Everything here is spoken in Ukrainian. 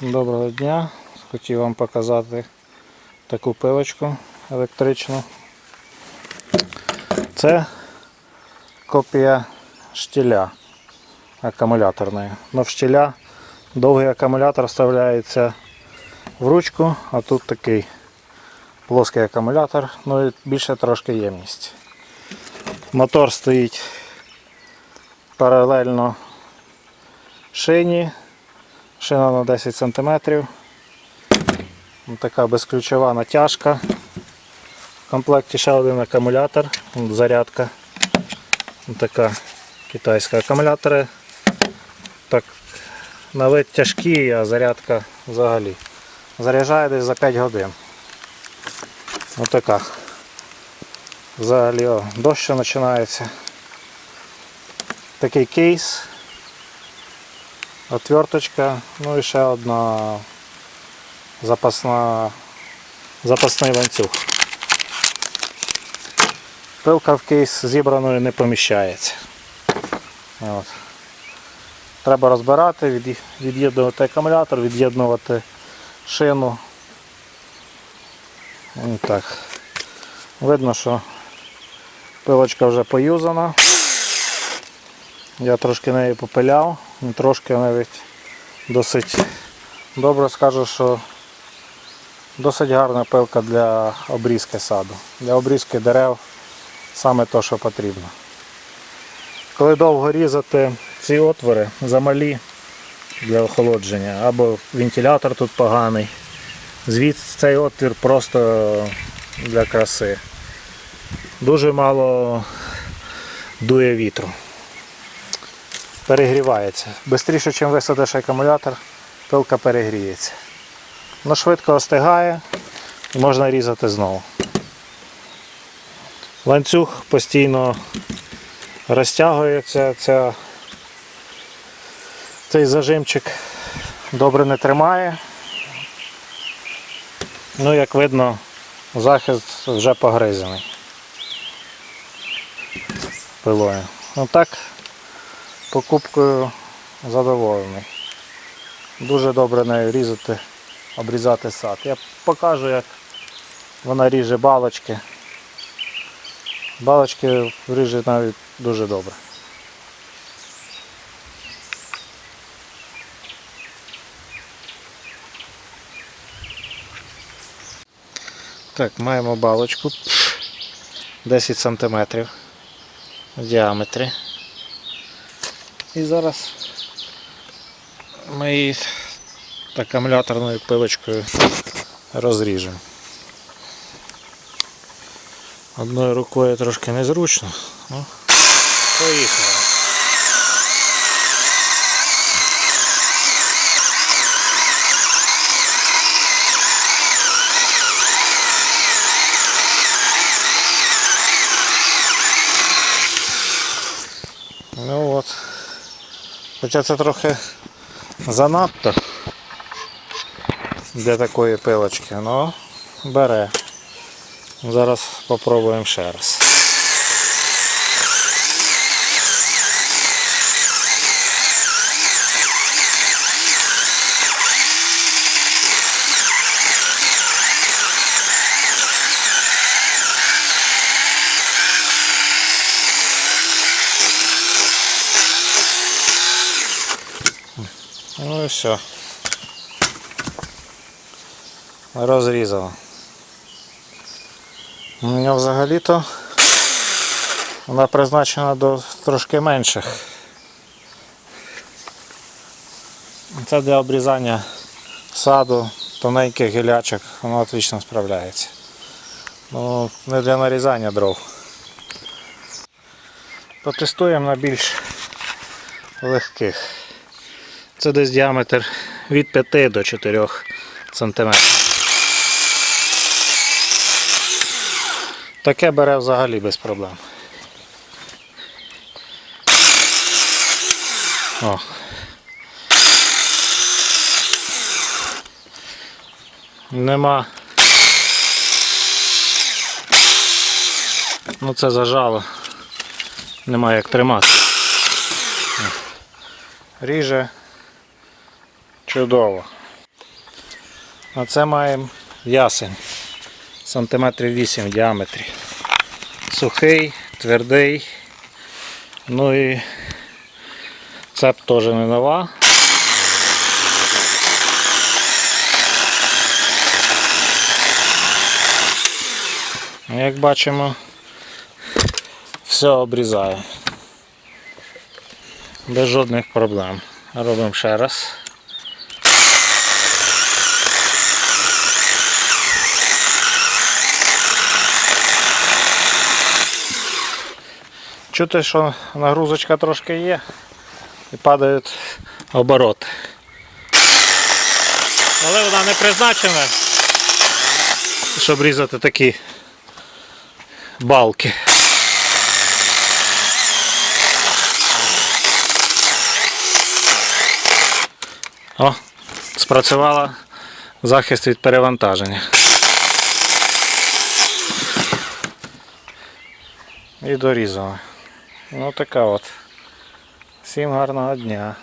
Доброго дня. Хотів вам показати таку пилочку електричну. Це копія штіля акумуляторної. Но в штіля довгий акумулятор вставляється в ручку, а тут такий плоский акумулятор, ну і більше трошки ємність. Мотор стоїть паралельно шині. Шина на 10 см. Така безключова натяжка. В комплекті ще один акумулятор, зарядка. Така китайська акумулятори. Так, на вид тяжкі, а зарядка взагалі. Заряджає десь за 5 годин. Ось. Взагалі о, дощ починається. Такий кейс. Отверточка, ну і ще одна запасна, запасний ланцюг. Пилка в кейс зібраною не поміщається. От. Треба розбирати, від- від'єднувати акумулятор, від'єднувати шину. І так. Видно, що пилочка вже поюзана. Я трошки нею попиляв, ну, трошки навіть досить добре скажу, що досить гарна пилка для обрізки саду. Для обрізки дерев саме те, що потрібно. Коли довго різати ці отвори, замалі для охолодження, або вентилятор тут поганий, звідси цей отвір просто для краси. Дуже мало дує вітру перегрівається. Бистріше, ніж висадиш акумулятор, пилка перегріється. Воно швидко остигає і можна різати знову. Ланцюг постійно розтягується, ця, цей зажимчик добре не тримає. Ну, як видно, захист вже погризений пилою. Ну так, покупкою задоволений. Дуже добре нею різати, обрізати сад. Я покажу, як вона ріже балочки. Балочки ріже навіть дуже добре. Так, маємо балочку 10 см в діаметрі. І зараз ми її акумуляторною пилочкою розріжемо. Одною рукою трошки незручно. Ну, поїхали. Ну от. Хоча це трохи занадто для такої пилочки, але бере. Зараз спробуємо ще раз. Ну і все. Розрізала. У мене взагалі-то вона призначена до трошки менших. Це для обрізання саду, тоненьких гілячок, воно отлично справляється. Ну, не для нарізання дров. Потестуємо на більш легких. Це десь діаметр від 5 до 4 см. Таке бере взагалі без проблем. О. Нема. Ну це зажало. Нема як тримати. Ріже чудово. А це маємо ясень. Сантиметрів 8 в діаметрі. Сухий, твердий. Ну і цеп теж не нова. Як бачимо, все обрізає. Без жодних проблем. Робимо ще раз. Чути, що нагрузочка трошки є і падають обороти. Але вона не призначена, щоб різати такі балки. О, спрацювала захист від перевантаження. І дорізала. Ну така от. Всім гарного дня.